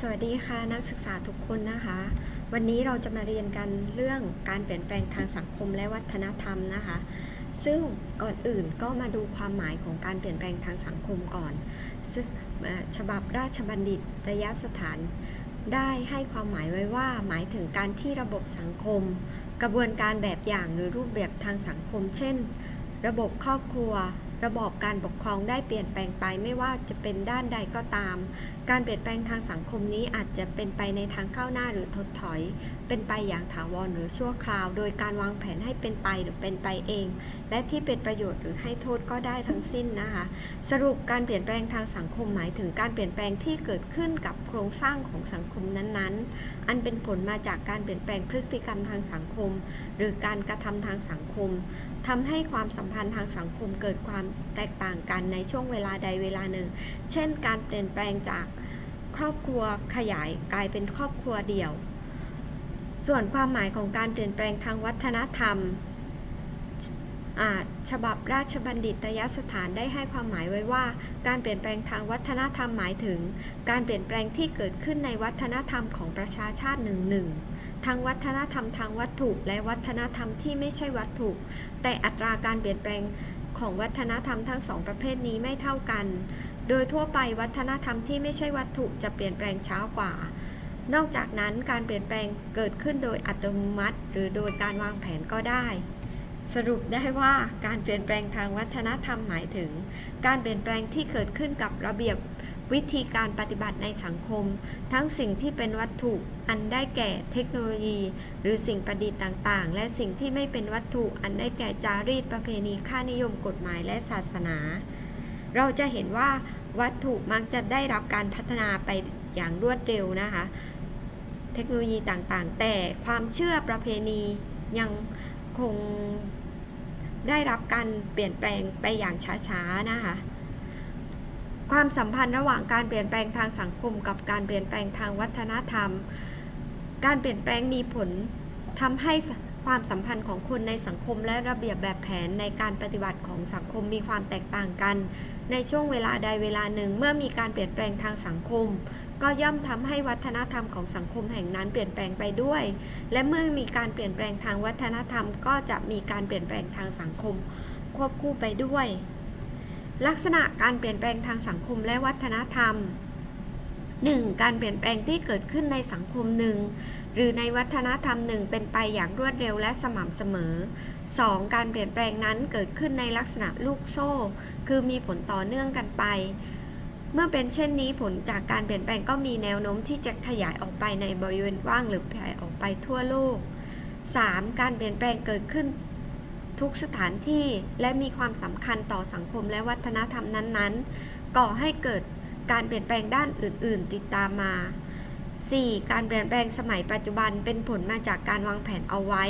สวัสดีค่ะนักศึกษาทุกคนนะคะ วันนี้เราจะมาเรียนกันเรื่องการเปลี่ยนแปลงทางสังคมและวัฒนธรรมนะคะ ซึ่งก่อนอื่นก็มาดูความหมายของการเปลี่ยนแปลงทางสังคมก่อน ซึ่งฉบับราชบัณฑิตยสถาน ได้ให้ความหมายไว้ว่า หมายถึงการที่ระบบสังคม กระบวนการแบบอย่างหรือรูปแบบทางสังคม เช่น ระบบครอบครัว ระบอบการปกครองได้เปลี่ยนแปลงไปไม่ว่าจะเป็นด้านใดก็ตาม การเปลี่ยนแปลงทางสังคมนี้อาจจะเป็นไปในทางก้าวหน้าหรือถดถอย เป็นไปอย่างถาวรหรือชั่วคราว โดยการวางแผนให้เป็นไปหรือเป็นไปเอง และที่เป็นประโยชน์หรือให้โทษก็ได้ทั้งสิ้นนะคะ สรุปการเปลี่ยนแปลงทางสังคมหมายถึงการเปลี่ยนแปลงที่เกิดขึ้นกับโครงสร้างของสังคมนั้นๆ อันเป็นผลมาจากการเปลี่ยนแปลงพฤติกรรมทางสังคม หรือการกระทำทางสังคมทำให้ความสัมพันธ์ทางสังคมเกิดความแตกต่างกันในช่วงเวลาใดเวลาหนึ่ง เช่น การเปลี่ยนแปลงจากครอบครัวขยายกลายเป็นครอบครัวเดี่ยว ส่วนความหมายของการเปลี่ยนแปลงทางวัฒนธรรมอ่าฉบับราชบัณฑิตยสถานได้ให้ความหมายไว้ว่า การเปลี่ยนแปลงทางวัฒนธรรมหมายถึง การเปลี่ยนแปลงที่เกิดขึ้นในวัฒนธรรมของประชาชาติหนึ่งหนึ่งทั้งวัฒนธรรมทางวัตถุและวัฒนธรรมที่ไม่ใช่วัตถุ แต่อัตราการเปลี่ยนแปลง ของวัฒนธรรมทั้งสองประเภทนี้ไม่เท่ากัน โดยทั่วไปวัฒนธรรมที่ไม่ใช่วัตถุจะเปลี่ยนแปลงช้ากว่า นอกจากนั้นการเปลี่ยนแปลงเกิดขึ้นโดยอัตโนมัติ หรือโดยการวางแผนก็ได้สรุปได้ว่าการเปลี่ยนแปลงทางวัฒนธรรมหมายถึง การเปลี่ยนแปลงที่เกิดขึ้นกับระเบียบ วิธีการปฏิบัติในสังคม ทั้งสิ่งที่เป็นวัตถุอันได้แก่เทคโนโลยี หรือสิ่งประดิษฐ์ต่างๆ และสิ่งที่ไม่เป็นวัตถุอันได้แก่จารีตประเพณีค่านิยมกฎหมายและศาสนา เราจะเห็นว่าวัตถุมักจะได้รับการพัฒนาไปอย่างรวดเร็วนะคะ เทคโนโลยีต่างๆ แต่ความเชื่อประเพณียังคงได้รับการเปลี่ยนแปลงไปอย่างช้าๆนะคะ ความสัมพันธ์ระหว่างการเปลี่ยนแปลงทางสังคม กับการเปลี่ยนแปลงทางวัฒนธรรม การเปลี่ยนแปลงมีผลทำให้ความสัมพันธ์ของคนในสังคมและระเบียบแบบแผนในการปฏิบัติของสังคมมีความแตกต่างกัน ในช่วงเวลาใดเวลาหนึ่ง เมื่อมีการเปลี่ยนแปลงทางสังคม ก็ย่อมทำให้วัฒนธรรมของสังคมแห่งนั้นเปลี่ยนแปลงไปด้วย และเมื่อมีการเปลี่ยนแปลงทางวัฒนธรรม ก็จะมีการเปลี่ยนแปลงทางสังคม ควบคู่ไปด้วย ลักษณะการเปลี่ยนแปลงทางสังคมและวัฒนธรรม 1. การเปลี่ยนแปลงที่เกิดขึ้นในสังคมหนึ่ง หรือในวัฒนธรรมหนึ่งเป็นไปอย่างรวดเร็วและสม่ำเสมอ 2. การเปลี่ยนแปลงนั้นเกิดขึ้นในลักษณะลูกโซ่ คือมีผลต่อเนื่องกันไป เมื่อเป็นเช่นนี้ผลจากการเปลี่ยนแปลงก็มีแนวโน้มที่จะขยายออกไปในบริเวณว่างหรือแผ่ออกไปทั่วโลก 3. การเปลี่ยนแปลงเกิดขึ้น ทุกสถานที่และมีความสำคัญต่อสังคมและวัฒนธรรมนั้นๆ ก่อให้เกิดการเปลี่ยนแปลงด้านอื่น ๆ ติดตามมา 4. การเปลี่ยนแปลงสมัยปัจจุบันเป็นผลมาจากการวางแผนเอาไว้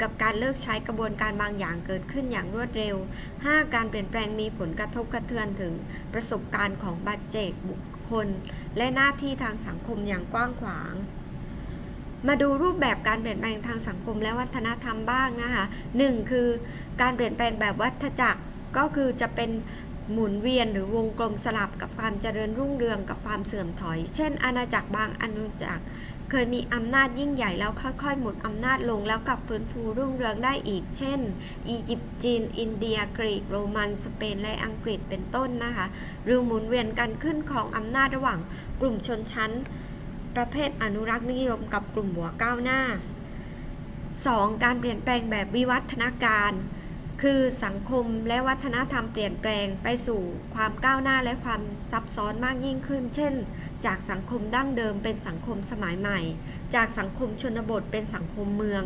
กับการเลิกใช้กระบวนการบางอย่างเกิดขึ้นอย่างรวดเร็ว 5. การเปลี่ยนแปลงมีผลกระทบกระเทือนถึงประสบการณ์ของบัจเจกบุคคล และหน้าที่ทางสังคมอย่างกว้างขวาง มาดูรูปแบบการเปลี่ยนแปลงทางสังคมและวัฒนธรรมบ้างนะคะ 1. คือการเปลี่ยนแปลงแบบวัฏจักรก็คือจะเป็นหมุนเวียนหรือวงกลมสลับกับความเจริญรุ่งเรืองกับความเสื่อมถอย เช่น อาณาจักรบางอาณาจักรเคยมีอำนาจยิ่งใหญ่แล้วค่อยๆ หมดอำนาจลงแล้วกลับฟื้นฟูรุ่งเรืองได้อีก เช่น อียิปต์จีน อินเดีย กรีก โรมัน สเปน และอังกฤษเป็นต้นนะคะ หรือหมุนเวียนกันขึ้นของอำนาจระหว่างกลุ่มชนชั้น ประเภทอนุรักษ์นิยมกับกลุ่มหัวก้าวหน้า 2. การเปลี่ยนแปลงแบบวิวัฒนาการ คือสังคมและวัฒนธรรมเปลี่ยนแปลงไปสู่ความก้าวหน้าและความซับซ้อนมากยิ่งขึ้น เช่น จากสังคมดั้งเดิมเป็นสังคมสมัยใหม่ จากสังคมชนบทเป็นสังคมเมือง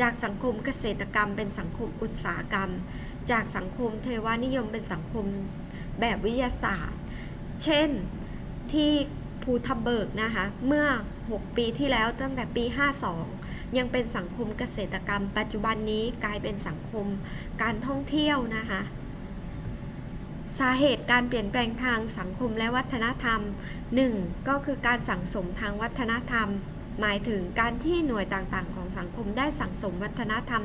จากสังคมเกษตรกรรม เป็นสังคมอุตสาหกรรม จากสังคมเทวานิยมเป็นสังคมแบบวิทยาศาสตร์ เช่นที่ ภูทับเบิกนะคะ เมื่อ 6 ปีที่แล้วตั้งแต่ปี 52 ยังเป็นสังคมเกษตรกรรม ปัจจุบันนี้กลายเป็นสังคมการท่องเที่ยวนะคะสาเหตุการเปลี่ยนแปลงทางสังคมและวัฒนธรรม 1. ก็คือการสั่งสมทางวัฒนธรรม หมายถึงการที่หน่วยต่างๆ ของสังคมได้สั่งสมวัฒนธรรม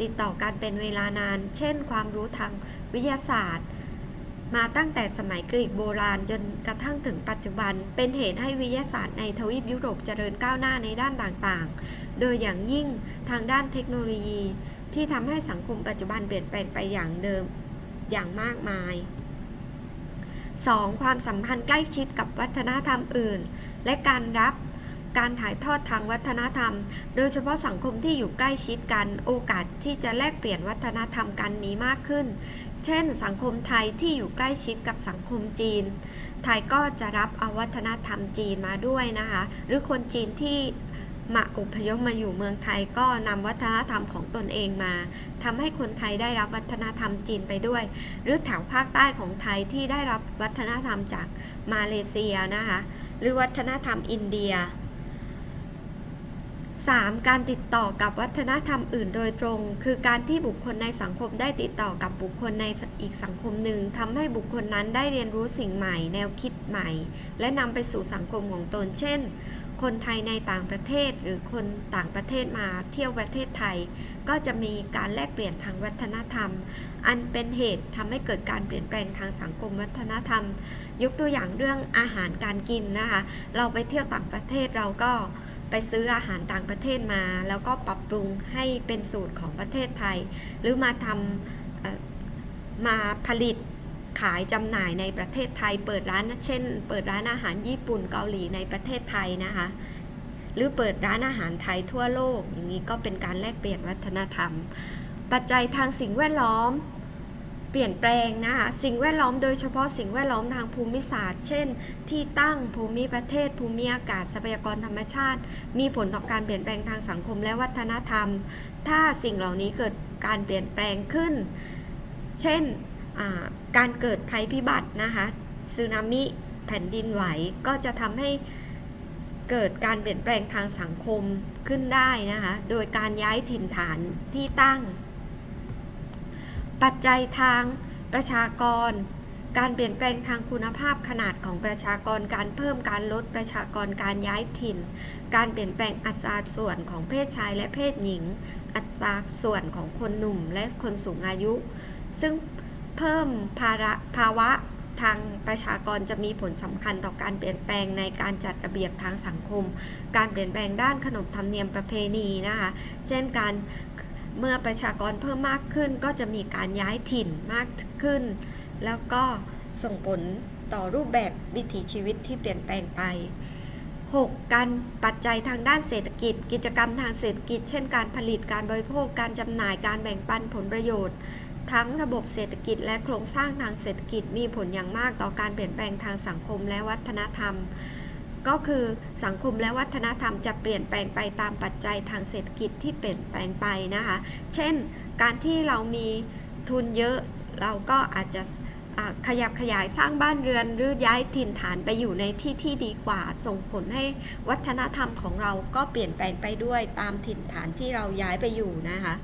ติดต่อกันเป็นเวลานาน เช่น ความรู้ทางวิทยาศาสตร์ มาตั้งแต่สมัยกรีกโบราณจนกระทั่งถึงปัจจุบัน เป็นเหตุให้วิทยาศาสตร์ในทวีปยุโรปเจริญก้าวหน้าในด้านต่างๆ โดยอย่างยิ่งทางด้านเทคโนโลยี ที่ทำให้สังคมปัจจุบันเปลี่ยนแปลงไปอย่างเดิมอย่างมากมาย 2. ความสัมพันธ์ใกล้ชิดกับวัฒนธรรมอื่น และการรับการถ่ายทอดทางวัฒนธรรม โดยเฉพาะสังคมที่อยู่ใกล้ชิดกัน โอกาสที่จะแลกเปลี่ยนวัฒนธรรมกันมีมากขึ้น เช่น สังคมไทยที่อยู่ใกล้ชิดกับสังคมจีน ไทยก็จะรับเอาวัฒนธรรมจีนมาด้วยนะคะ หรือคนจีนที่มาอพยพมาอยู่เมืองไทยก็นำวัฒนธรรมของตนเองมาทำให้คนไทยได้รับวัฒนธรรมจีนไปด้วย หรือแถวภาคใต้ของไทยที่ได้รับวัฒนธรรมจากมาเลเซียนะคะ หรือวัฒนธรรมอินเดีย 3. การติดต่อกับวัฒนธรรมอื่นโดยตรง คือการที่บุคคลในสังคมได้ติดต่อกับบุคคลในอีกสังคมหนึ่งทำให้บุคคลนั้นได้เรียนรู้สิ่งใหม่ แนวคิดใหม่ และนำไปสู่สังคมของตน เช่น คนไทยในต่างประเทศหรือคนต่างประเทศมาเที่ยวประเทศไทย ก็จะมีการแลกเปลี่ยนทางวัฒนธรรม อันเป็นเหตุทำให้เกิดการเปลี่ยนแปลงทางสังคมวัฒนธรรม ยกตัวอย่างเรื่องอาหารการกินนะคะ เราไปเที่ยวต่างประเทศเราก็ ไปซื้ออาหารต่างประเทศมา แล้วก็ปรับปรุงให้เป็นสูตรของประเทศไทย หรือมาทำมาผลิตขายจำหน่ายในประเทศไทย เปิดร้านเช่น เปิดร้านอาหารญี่ปุ่นเกาหลีในประเทศไทยนะคะ หรือเปิดร้านอาหารไทยทั่วโลก อย่างนี้ก็เป็นการแลกเปลี่ยนวัฒนธรรม ปัจจัยทางสิ่งแวดล้อม เปลี่ยนแปลงนะคะสิ่งแวดล้อมโดยเฉพาะสิ่งแวดล้อมทางภูมิศาสตร์ เช่น ที่ตั้งภูมิประเทศ ภูมิอากาศทรัพยากรธรรมชาติ มีผลต่อการเปลี่ยนแปลงทางสังคมและวัฒนธรรม ถ้าสิ่งเหล่านี้เกิดการเปลี่ยนแปลงขึ้น เช่นการเกิดภัยพิบัตินะคะสึนามิแผ่นดินไหวก็จะทำให้เกิดการเปลี่ยนแปลงทางสังคมขึ้นได้นะคะ โดยการย้ายถิ่นฐานที่ตั้ง ปัจจัยทางประชากร การเปลี่ยนแปลงทางคุณภาพขนาดของประชากร การเพิ่มการลดประชากร การย้ายถิ่น การเปลี่ยนแปลงอัตราส่วนของเพศชายและเพศหญิง อัตราส่วนของคนหนุ่มและคนสูงอายุ ซึ่งเพิ่มภาระภาวะทางประชากรจะมีผลสำคัญต่อการเปลี่ยนแปลงในการจัดระเบียบทางสังคม การเปลี่ยนแปลงด้านขนบธรรมเนียมประเพณีนะคะ เช่นการ เมื่อประชากรเพิ่มมากขึ้นก็จะมีการย้ายถิ่นมากขึ้น แล้วก็ส่งผลต่อรูปแบบวิถีชีวิตที่เปลี่ยนแปลงไป 6. การปัจจัยทางด้านเศรษฐกิจ กิจกรรมทางเศรษฐกิจ เช่นการผลิตการบริโภคการจำหน่ายการแบ่งปันผลประโยชน์ ทั้งระบบเศรษฐกิจและโครงสร้างทางเศรษฐกิจมีผลอย่างมากต่อการเปลี่ยนแปลงทางสังคมและวัฒนธรรม ก็คือสังคมและวัฒนธรรมจะเปลี่ยนแปลงไปตามปัจจัยทางเศรษฐกิจที่เปลี่ยนแปลงไปนะคะ เช่น การที่เรามีทุนเยอะเราก็อาจจะขยับขยายสร้างบ้านเรือนหรือย้ายถิ่นฐานไปอยู่ในที่ที่ดีกว่า ส่งผลให้วัฒนธรรมของเราก็เปลี่ยนแปลงไปด้วยตามถิ่นฐานที่เราย้ายไปอยู่นะคะ